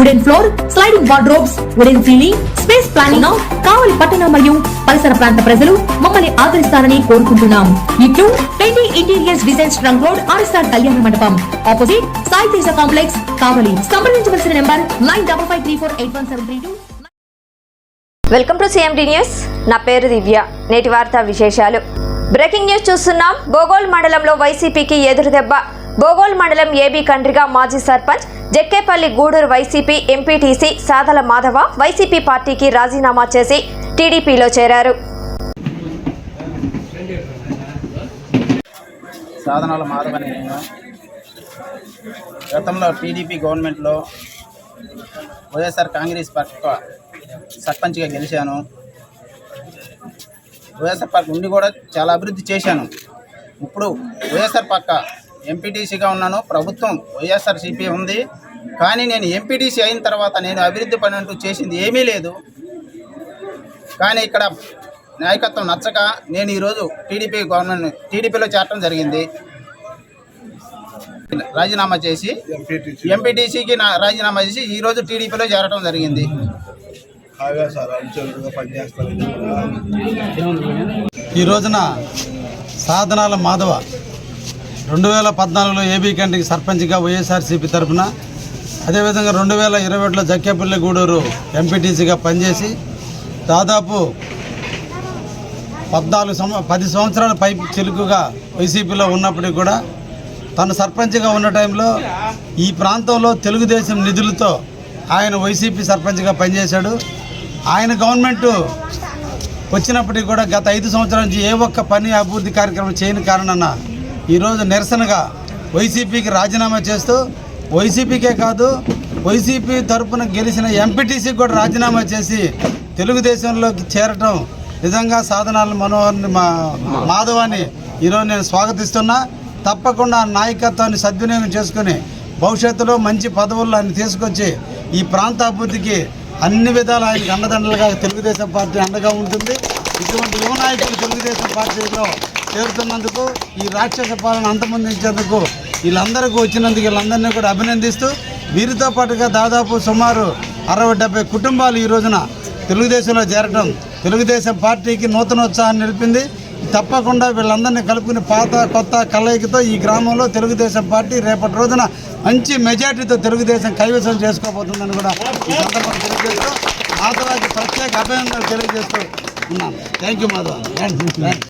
wooden floor sliding wardrobes wooden ceiling space planning Kavali పట్టణ మరియు పరిసర ప్రాంత ప్రజలు మమ్మల్ని ఆదరిస్తారని కోరుకుంటున్నాం. ఇట్లు Pendi interiors design trunk road RSR కళ్యాణ మండపం. Opposite Sai Teja complex Kavali. సంప్రదించవలసిన number nine double five three four eight one seven three two. Welcome to CMD news. నా పేరు దివ్య. నేటి వార్తా విశేషాలు. బ్రేకింగ్ న్యూస్ చూస్తున్నాం. బోగోల్ మండలంలో వైసీపీకి ఎదురుదెబ్బ. బోగోల్ మండలం ఏబీ కండ్రిగా మాజీ sarpanch Jakkepalli Gudur YCP MPTC Sadala Madhava YCP పార్టీకి రాజీనామా చేసి టీడీపీలో చేరారు. సాధనాల మాధవని. నేను గతంలో టీడీపీ గవర్నమెంట్లో వైఎస్ఆర్ కాంగ్రెస్ పార్టీ సర్పంచ్గా గెలిచాను. వైఎస్ఆర్ పార్టీ ఉండి కూడా చాలా అభివృద్ధి చేశాను. ఇప్పుడు వైఎస్ఆర్ పక్క ఎంపీటీసీగా ఉన్నాను. ప్రభుత్వం వైఎస్ఆర్ సిపి ఉంది. కానీ నేను ఎంపీటీసీ అయిన తర్వాత నేను అభివృద్ధి పని అంటూ చేసింది ఏమీ లేదు. కానీ ఇక్కడ నాయకత్వం నచ్చక నేను ఈరోజు టీడీపీ గవర్నమెంట్ టీడీపీలో చేరటం జరిగింది. రాజీనామా చేసి ఎంపీటీసీకి నా రాజీనామా చేసి ఈరోజు టీడీపీలో చేరటం జరిగింది. ఈ రోజున సాధనాల మాధవ రెండు వేల పద్నాలుగులో ఏబీ కంటికి సర్పంచ్గా వైఎస్ఆర్సీపీ తరఫున అదేవిధంగా రెండు వేల ఇరవై ఒకటిలో జక్కేపల్లి గూడూరు ఎంపీటీసీగా పనిచేసి దాదాపు పద్నాలుగు సంవ పది సంవత్సరాల పై చిలుకుగా వైసీపీలో ఉన్నప్పటికీ కూడా తను సర్పంచ్గా ఉన్న టైంలో ఈ ప్రాంతంలో తెలుగుదేశం నిధులతో ఆయన వైసీపీ సర్పంచ్గా పనిచేశాడు. ఆయన గవర్నమెంటు వచ్చినప్పటికీ కూడా గత ఐదు సంవత్సరాల నుంచి ఏ ఒక్క పని అభివృద్ధి కార్యక్రమం చేయని కారణాన ఈరోజు నిరసనగా వైసీపీకి రాజీనామా చేస్తూ వైసీపీకే కాదు వైసీపీ తరపున గెలిచిన ఎంపీటీసీకి కూడా రాజీనామా చేసి తెలుగుదేశంలోకి చేరటం నిజంగా సాధనాల మనోహర్ని మా మాధవాన్ని ఈరోజు నేను స్వాగతిస్తున్నా. తప్పకుండా ఆ నాయకత్వాన్ని సద్వినియోగం చేసుకుని భవిష్యత్తులో మంచి పదవులు ఆయన తీసుకొచ్చి ఈ ప్రాంత అభివృద్ధికి అన్ని విధాలు ఆయనకు అండదండలుగా తెలుగుదేశం పార్టీ అండగా ఉంటుంది. ఇటువంటి యువ నాయకులు తెలుగుదేశం పార్టీలో చేరుతున్నందుకు ఈ రాక్షస పాలన అంతమొందించేందుకు వీళ్ళందరికీ వచ్చినందుకు వీళ్ళందరినీ కూడా అభినందిస్తూ వీరితో పాటుగా దాదాపు సుమారు అరవై డెబ్బై కుటుంబాలు ఈ రోజున తెలుగుదేశంలో చేరటం తెలుగుదేశం పార్టీకి నూతనోత్సాహాన్ని నిలిపింది. తప్పకుండా వీళ్ళందరినీ కలుపుకుని పాత కొత్త కలయికతో ఈ గ్రామంలో తెలుగుదేశం పార్టీ రేపటి రోజున మంచి మెజార్టీతో తెలుగుదేశం కైవసం చేసుకోబోతుందని కూడా ఈ సందర్భంగా తెలియజేస్తూ మాధవాకి ప్రత్యేక అభినందనలు తెలియజేస్తూ ఉన్నాను. Thank you Madhava